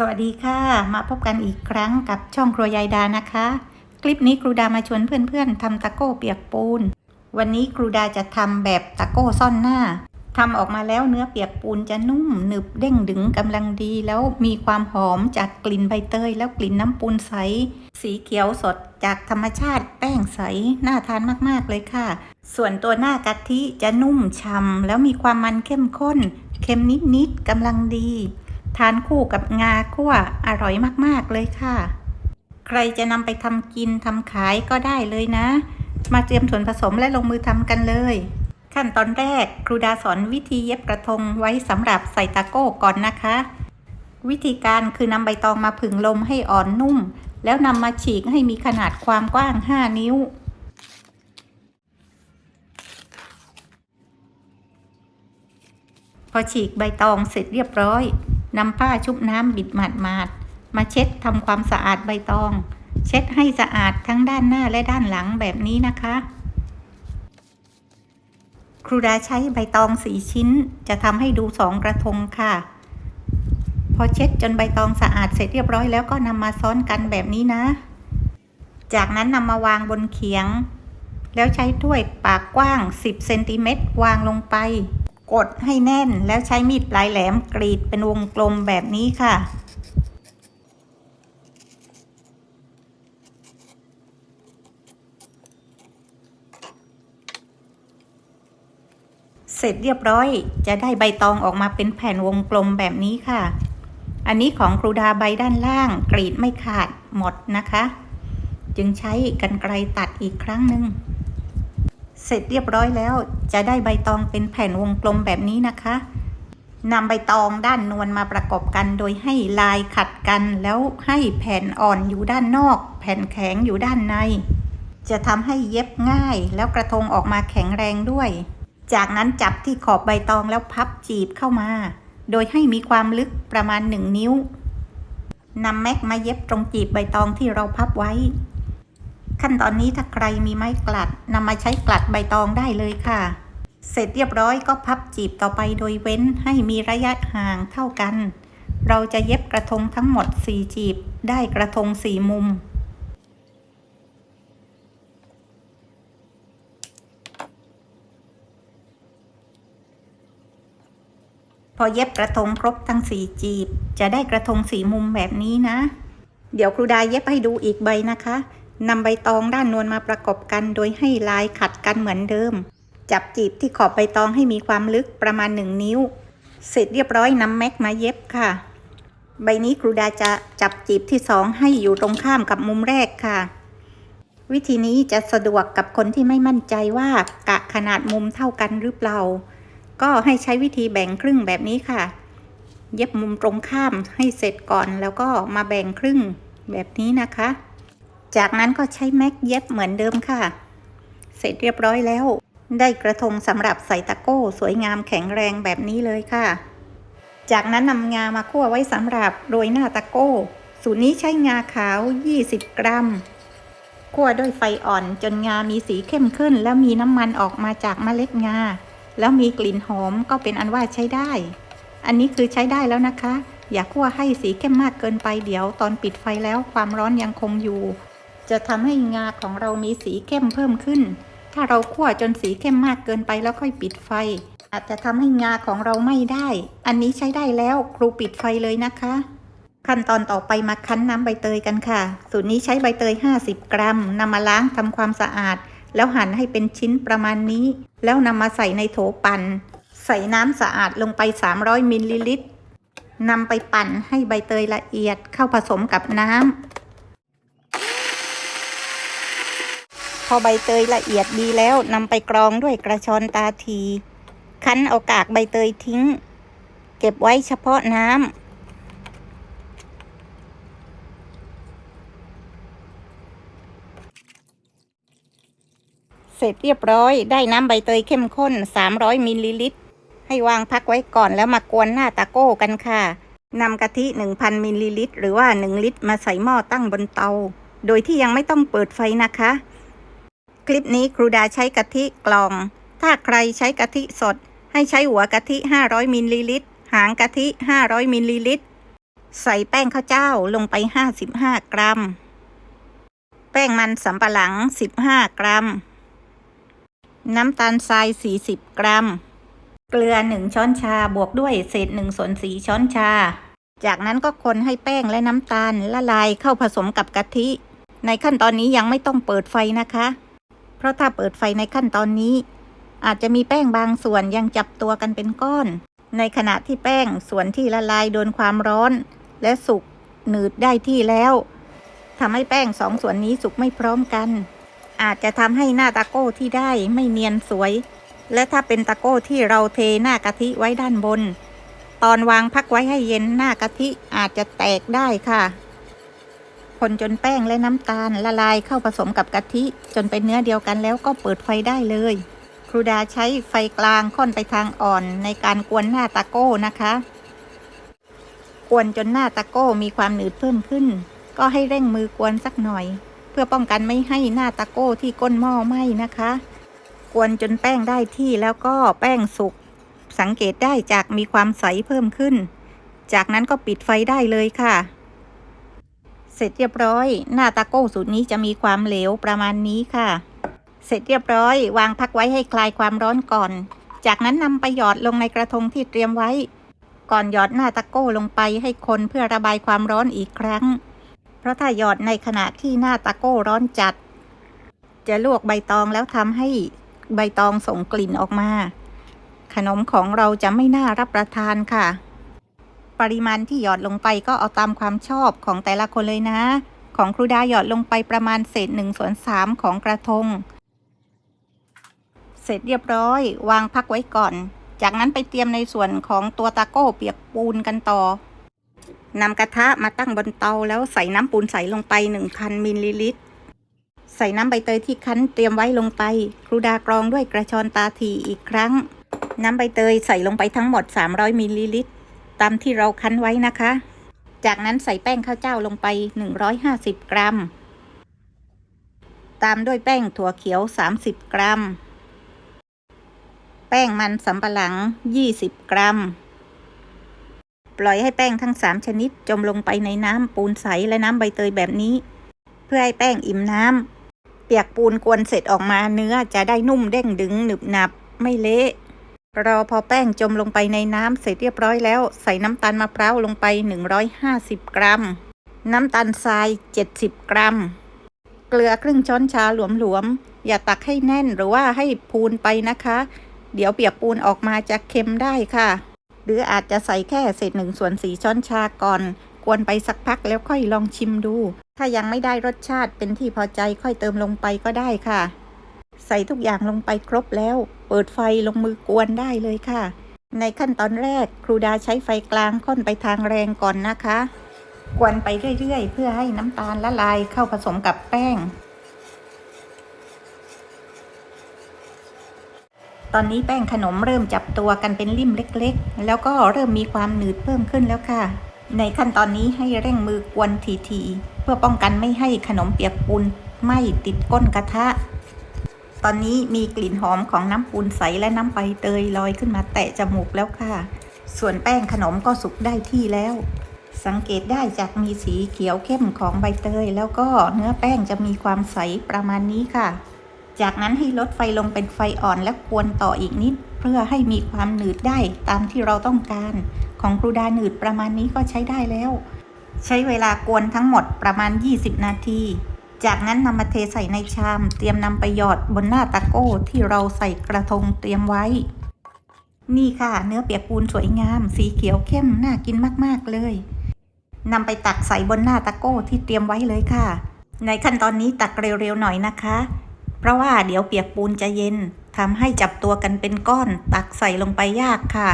สวัสดีค่ะ มาพบกันอีกครั้งกับช่องครัวยายดานะคะ คลิปนี้ครูดามาชวนเพื่อนๆทำตะโก้เปียกปูน วันนี้ครูดาจะทำแบบตะโก้ซ่อนหน้าทำออกมาแล้วเนื้อเปียกปูนจะนุ่มหนึบเด้งดึงกำลังดีแล้วมีความหอมจากกลิ่นใบเตย แล้วกลิ่นน้ำปูนใส สีเขียวสดจากธรรมชาติแป้งใส น่าทานมากๆเลยค่ะ ส่วนตัวหน้ากะทิจะนุ่มฉ่ำแล้วมีความมันเข้มข้น เค็มนิดๆกำลังดี ทานคู่กับงาคั่วอร่อยมากๆเลยค่ะ ใครจะนำไปทำกินทำขายก็ได้เลยนะ มาเตรียมส่วนผสมและลงมือทำกันเลย ขั้นตอนแรกครูดาสอนวิธีเย็บกระทงไว้สำหรับใส่ตะโก้ก่อนนะคะ วิธีการคือนำใบตองมาผึ่งลมให้อ่อนนุ่ม แล้วนำมาฉีกให้มีขนาดความกว้าง 5 นิ้วพอฉีกใบตองเสร็จเรียบร้อย นำผ้าชุบน้ำบิดหมาดๆมาเช็ดทำความสะอาดใบตอง เช็ดให้สะอาดทั้งด้านหน้าและด้านหลังแบบนี้นะคะ ครูดาใช้ใบตองสีชิ้น จะทำให้ดูสองกระทงค่ะ พอเช็ดจนใบตองสะอาดเสร็จเรียบร้อยแล้วก็นำมาซ้อนกันแบบนี้นะ จากนั้นนำมาวางบนเขียง แล้วใช้ถ้วยปากกว้าง 10เซนติเมตรวางลงไป กดให้แน่นแล้วใช้มีดปลายแหลมกรีดเป็นวงกลมแบบนี้ค่ะ เสร็จเรียบร้อยจะได้ใบตองออกมาเป็นแผ่นวงกลมแบบนี้ค่ะ อันนี้ของครูดาใบด้านล่างกรีดไม่ขาดหมดนะคะ จึงใช้กันไกรตัดอีกครั้งหนึ่ง เสร็จเรียบร้อยแล้ว จะได้ใบตองเป็นแผ่นวงกลมแบบนี้นะคะนำใบตองด้านนวลมาประกอบกันโดยให้ลายขัดกันแล้วให้แผ่นอ่อนอยู่ด้านนอก แผ่นแข็งอยู่ด้านใน จะทำให้เย็บง่าย แล้วกระทงออกมาแข็งแรงด้วย จากนั้นจับที่ขอบใบตองแล้วพับจีบเข้ามา โดยให้มีความลึกประมาณ 1 นิ้วนำแม็กมาเย็บตรงจีบใบตองที่เราพับไว้ ขั้นตอนนี้ถ้าใครมีไม้กลัดนำมาใช้กลัดใบตองได้เลยค่ะ เสร็จเรียบร้อยก็พับจีบต่อไปโดยเว้นให้มีระยะห่างเท่ากัน เราจะเย็บกระทงทั้งหมด 4 จีบ ได้กระทง 4 มุมพอเย็บกระทงครบทั้ง4จีบ จะได้กระทงสีมุมแบบนี้นะ เดี๋ยวครูดาเย็บให้ดูอีกใบนะคะ นำใบตองด้านนวลมาประกบกันโดยให้ลายขัดกันเหมือนเดิม จับจีบที่ขอบใบตองให้มีความลึกประมาณ 1 นิ้ว เสร็จเรียบร้อยนำแม็กมาเย็บค่ะ ใบนี้ครูดาจะจับจีบที่สองให้อยู่ตรงข้ามกับมุมแรกค่ะ วิธีนี้จะสะดวกกับคนที่ไม่มั่นใจว่ากะขนาดมุมเท่ากันหรือเปล่า ก็ให้ใช้วิธีแบ่งครึ่งแบบนี้ค่ะ เย็บมุมตรงข้ามให้เสร็จก่อนแล้วก็มาแบ่งครึ่งแบบนี้นะคะ จากนั้นก็ใช้แม็กเย็บเหมือนเดิมค่ะ เสร็จเรียบร้อยแล้ว ได้กระทงสำหรับใส่ตะโก้ สวยงามแข็งแรงแบบนี้เลยค่ะ จากนั้นนำงามาคั่วไว้สำหรับโรยหน้าตะโก้ สูตรนี้ใช้งาขาว 20 กรัมคั่วด้วยไฟอ่อนจนงามีสีเข้มขึ้น แล้วมีน้ำมันออกมาจากเมล็ดงา แล้วมีกลิ่นหอมก็เป็นอันว่าใช้ได้ อันนี้คือใช้ได้แล้วนะคะ อย่าคั่วให้สีเข้มมากเกินไปเดี๋ยวตอนปิดไฟแล้วความร้อนยังคงอยู่ จะทำให้งาของเรามีสีเข้มเพิ่มขึ้น ถ้าเราคั่วจนสีเข้มมากเกินไปแล้วค่อยปิดไฟ อาจจะทำให้งาของเราไม่ได้ อันนี้ใช้ได้แล้วครูปิดไฟเลยนะคะ ขั้นตอนต่อไปมาคั้นน้ำใบเตยกันค่ะ สูตรนี้ใช้ใบเตย 50 กรัมนำมาล้างทำความสะอาด แล้วหั่นให้เป็นชิ้นประมาณนี้ แล้วนำมาใส่ในโถปั่น ใส่น้ำสะอาดลงไป 300มิลลิลิตรนำไปปั่นให้ใบเตยละเอียดเข้าผสมกับน้ำ พอใบเตยละเอียดดีแล้วนำไปกรองด้วยกระชอนตาที คั้นเอากากใบเตยทิ้ง เก็บไว้เฉพาะน้ำเสร็จเรียบร้อยได้น้ำใบเตยเข้มข้น 300 มิลลิลิตร ให้วางพักไว้ก่อนแล้วมากวนหน้าตะโก้กันค่ะนำกะทิ 1,000 มิลลิลิตร หรือว่า 1 ลิตร มาใส่หม้อตั้งบนเตา โดยที่ยังไม่ต้องเปิดไฟนะคะ คลิปนี้ครูดาใช้กะทิกล่อง ถ้าใครใช้กะทิสด ให้ใช้หัวกะทิ 500 มิลลิลิตร หางกะทิ 500 มิลลิลิตร ใส่แป้งข้าวเจ้าลงไป 55 กรัม แป้งมันสำปะหลัง 15 กรัม น้ำตาลทราย 40 กรัม เกลือ 1 ช้อนชาบวกด้วยเศษ1ส่วน4ช้อนชา จากนั้นก็คนให้แป้งและน้ำตาลละลายเข้าผสมกับกะทิ ในขั้นตอนนี้ยังไม่ต้องเปิดไฟนะคะ เพราะถ้าเปิดไฟในขั้นตอนนี้ อาจจะมีแป้งบางส่วนยังจับตัวกันเป็นก้อน ในขณะที่แป้งส่วนที่ละลายโดนความร้อน และสุกหนืดได้ที่แล้วทำให้แป้งสองส่วนนี้สุกไม่พร้อมกัน อาจจะทำให้หน้าตาโก้ที่ได้ไม่เนียนสวย และถ้าเป็นตะโก้ที่เราเทหน้ากะทิไว้ด้านบน ตอนวางพักไว้ให้เย็นหน้ากะทิอาจจะแตกได้ค่ะ คนจนแป้งและน้ำตาลละลายเข้าผสมกับกะทิ จนเป็นเนื้อเดียวกันแล้วก็เปิดไฟได้เลย ครูดาใช้ไฟกลางค่อนไปทางอ่อนในการกวนหน้าตะโก้นะคะ กวนจนหน้าตะโก้มีความหนืดเพิ่มขึ้น ก็ให้เร่งมือกวนสักหน่อย เพื่อป้องกันไม่ให้หน้าตะโก้ที่ก้นหม้อไหม้นะคะ กวนจนแป้งได้ที่แล้วก็แป้งสุก สังเกตได้จากมีความใสเพิ่มขึ้น จากนั้นก็ปิดไฟได้เลยค่ะ เสร็จเรียบร้อย หน้าตะโก้สูตรนี้จะมีความเหลวประมาณนี้ค่ะ เสร็จเรียบร้อย วางพักไว้ให้คลายความร้อนก่อน จากนั้นนำไปหยอดลงในกระทงที่เตรียมไว้ ก่อนหยอดหน้าตะโก้ลงไปให้คนเพื่อระบายความร้อนอีกครั้ง เพราะถ้าหยอดในขณะที่หน้าตะโก้ร้อนจัด จะลวกใบตองแล้วทำให้ใบตองส่งกลิ่นออกมา ขนมของเราจะไม่น่ารับประทานค่ะ ปริมาณที่หยอดลงไปก็เอาตามความชอบของแต่ละคนเลยนะ ของครูดาหยอดลงไปประมาณเศษหนึ่งส่วนสามของกระทง เสร็จเรียบร้อย วางพักไว้ก่อน จากนั้นไปเตรียมในส่วนของตัวตาโก้เปียกปูนกันต่อนำกระทะมาตั้งบนเตาแล้วใส่น้ำปูนใสลงไป 1,000มิลลิลิตร ใส่น้ำใบเตยที่คั้นเตรียมไว้ลงไป ครูดากรองด้วยกระชอนตาทีอีกครั้ง น้ำใบเตยใส่ลงไปทั้งหมด 300มิลลิลิตร ตามที่เราคั้นไว้นะคะ จากนั้นใส่แป้งข้าวเจ้าลงไป 150 กรัม ตามด้วยแป้งถั่วเขียว 30 กรัม แป้งมันสำปะหลัง 20 กรัม ปล่อยให้แป้งทั้ง 3 ชนิดจมลงไปในน้ำปูนใสและน้ำใบเตยแบบนี้ เพื่อให้แป้งอิ่มน้ำเปียกปูนกวนเสร็จออกมาเนื้อจะได้นุ่มเด้งดึงหนึบหนับไม่เละ รอพอแป้งจมลงไปในน้ำเสร็จเรียบร้อยแล้ว ใส่น้ำตาลมะพร้าวลงไป 150 กรัม น้ำตาลทราย 70 กรัม เกลือครึ่งช้อนชาหลวมๆ อย่าตักให้แน่นหรือว่าให้พูนไปนะคะ เดี๋ยวเปียกปูนออกมาจะเค็มได้ค่ะ หรืออาจจะใส่แค่เศษหนึ่งส่วนสี่ช้อนชาก่อน กวนไปสักพักแล้วค่อยลองชิมดู ถ้ายังไม่ได้รสชาติเป็นที่พอใจค่อยเติมลงไปก็ได้ค่ะ ใส่ทุกอย่างลงไปครบแล้ว เปิดไฟลงมือกวนได้เลยค่ะ ในขั้นตอนแรกครูดาใช้ไฟกลางค่อนไปทางแรงก่อนนะคะ กวนไปเรื่อยๆ เพื่อให้น้ำตาลละลายเข้าผสมกับแป้ง ตอนนี้แป้งขนมเริ่มจับตัวกันเป็นริ่มเล็กๆ แล้วก็เริ่มมีความหนืดเพิ่มขึ้นแล้วค่ะ ในขั้นตอนนี้ให้เร่งมือกวนทีๆเพื่อป้องกันไม่ให้ขนมเปียกปูนไหม้ติดก้นกระทะ ตอนนี้มีกลิ่นหอมของน้ำปูนใสและน้ำใบเตยลอยขึ้นมาแตะจมูกแล้วค่ะ ส่วนแป้งขนมก็สุกได้ที่แล้ว สังเกตได้จากมีสีเขียวเข้มของใบเตย แล้วก็เนื้อแป้งจะมีความใสประมาณนี้ค่ะ จากนั้นให้ลดไฟลงเป็นไฟอ่อนและกวนต่ออีกนิด เพื่อให้มีความหนืดได้ตามที่เราต้องการ ของครูดาหนืดประมาณนี้ก็ใช้ได้แล้ว ใช้เวลากวนทั้งหมดประมาณ 20 นาที จากนั้นนำมาเทใส่ในชาม เตรียมนำไปหยอดบนหน้าตะโก้ที่เราใส่กระทงเตรียมไว้ นี่ค่ะ เนื้อเปียกปูนสวยงาม สีเขียวเข้มน่ากินมากๆเลยนำไปตักใส่บนหน้าตะโก้ที่เตรียมไว้เลยค่ะ ในขั้นตอนนี้ตักเร็วๆหน่อยนะคะ เพราะว่าเดี๋ยวเปียกปูนจะเย็นทำให้จับตัวกันเป็นก้อน ตักใส่ลงไปยากค่ะ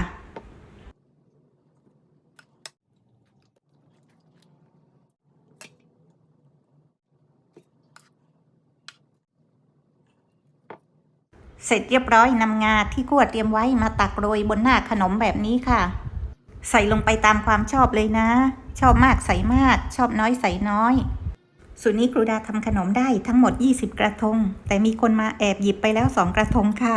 เสร็จเรียบร้อยนำงาที่คั่วเตรียมไว้มาตักโรยบนหน้าขนมแบบนี้ค่ะ ใส่ลงไปตามความชอบเลยนะ ชอบมากใส่มาก ชอบน้อยใส่น้อยส่วนนี้ครูดาทำขนมได้ทั้งหมด 20 กระทง แต่มีคนมาแอบหยิบไปแล้ว 2 กระทงค่ะ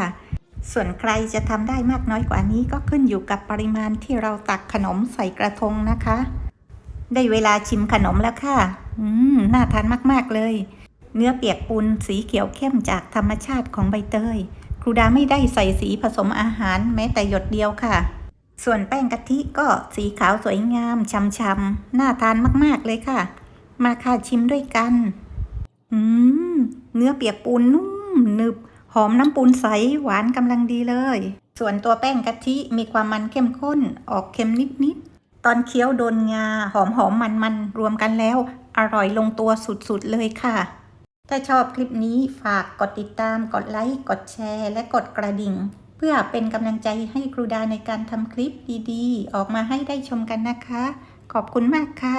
ส่วนใครจะทำได้มากน้อยกว่านี้ก็ขึ้นอยู่กับปริมาณที่เราตักขนมใส่กระทงนะคะ ได้เวลาชิมขนมแล้วค่ะ อืม น่าทานมาก ๆ เลย เนื้อเปียกปูนสีเขียวเข้มจากธรรมชาติของใบเตย ครูดาไม่ได้ใส่สีผสมอาหารแม้แต่หยดเดียวค่ะ ส่วนแป้งกะทิก็สีขาวสวยงามช่ำๆน่าทานมากๆเลยค่ะ มาค่ะชิมด้วยกัน อืม เนื้อเปียกปูนนุ่มหนึบหอมน้ำปูนใสหวานกำลังดีเลย ส่วนตัวแป้งกะทิมีความมันเข้มข้นออกเค็มนิดๆ ตอนเคี้ยวโดนงาหอมหอมมันมันๆรวมกันแล้ว อร่อยลงตัวสุดๆเลยค่ะ ถ้าชอบคลิปนี้ฝากกดติดตาม กดไลค์ กดแชร์ และกดกระดิ่ง เพื่อเป็นกำลังใจให้ครูดาในการทำคลิปดีๆ ออกมาให้ได้ชมกันนะคะ ขอบคุณมากค่ะ